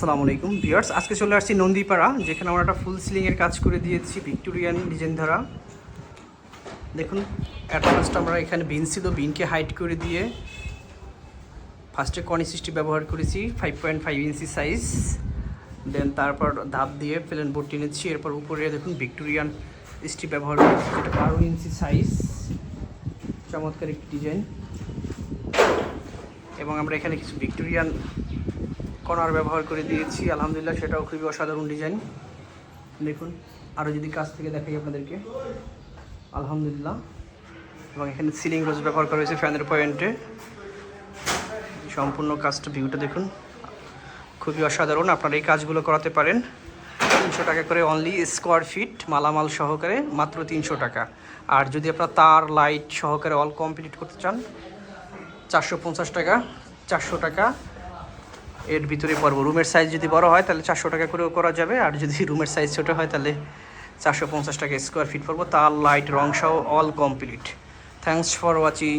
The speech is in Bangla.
আসসালামু আলাইকুম। ভিউয়ার্স, আজকে চলে আসছি নন্দীপাড়া, যেখানে আমরা একটা ফুল সিলিংয়ের কাজ করে দিয়েছি, ভিক্টোরিয়ান ডিজাইন দ্বারা দেখুন অ্যাডভান্সটা আমরা এখানে বিন ছিল বিনকে হাইট করে দিয়ে ফার্স্টে কনি সিস্টি ব্যবহার করেছি five point five inch size then তারপর ধাপ দিয়ে প্লেন বোর্ড টেনেছি, এরপর উপরে দেখুন ভিক্টোরিয়ান স্টি ব্যবহার করেছি, যেটা বারো ইঞ্চি সাইজ চমৎকার একটি ডিজাইন এবং আমরা এখানে কিছু ভিক্টোরিয়ান কর্নার ব্যবহার করে দিয়েছি। আলহামদুলিল্লাহ সেটাও খুবই অসাধারণ ডিজাইন। দেখুন আরও যদি কাছ থেকে দেখাই আপনাদেরকে। আলহামদুলিল্লাহ। এবং এখানে সিলিং রোজ ব্যবহার করা হয়েছে ফ্যানের পয়েন্টে সম্পূর্ণ কাজটা ভিউটা দেখুন। খুবই অসাধারণ, আপনারা এই কাজগুলো করাতে পারেন। তিনশো টাকা করে অনলি স্কোয়ার ফিট মালামাল সহকারে মাত্র তিনশো টাকা। আর যদি আপনার তার লাইট সহকারে অল কমপ্লিট করতে চান, চারশো পঞ্চাশ টাকা, চারশো টাকা এর ভিতরে পড়ব। রুমের সাইজ যদি বড় হয়, তাহলে চারশো টাকা করেও করা যাবে। আর যদি রুমের সাইজ ছোটো হয়, তাহলে চারশো পঞ্চাশ টাকা স্কোয়ার ফিট পড়ব। তার লাইট রং সহ all complete thanks for watching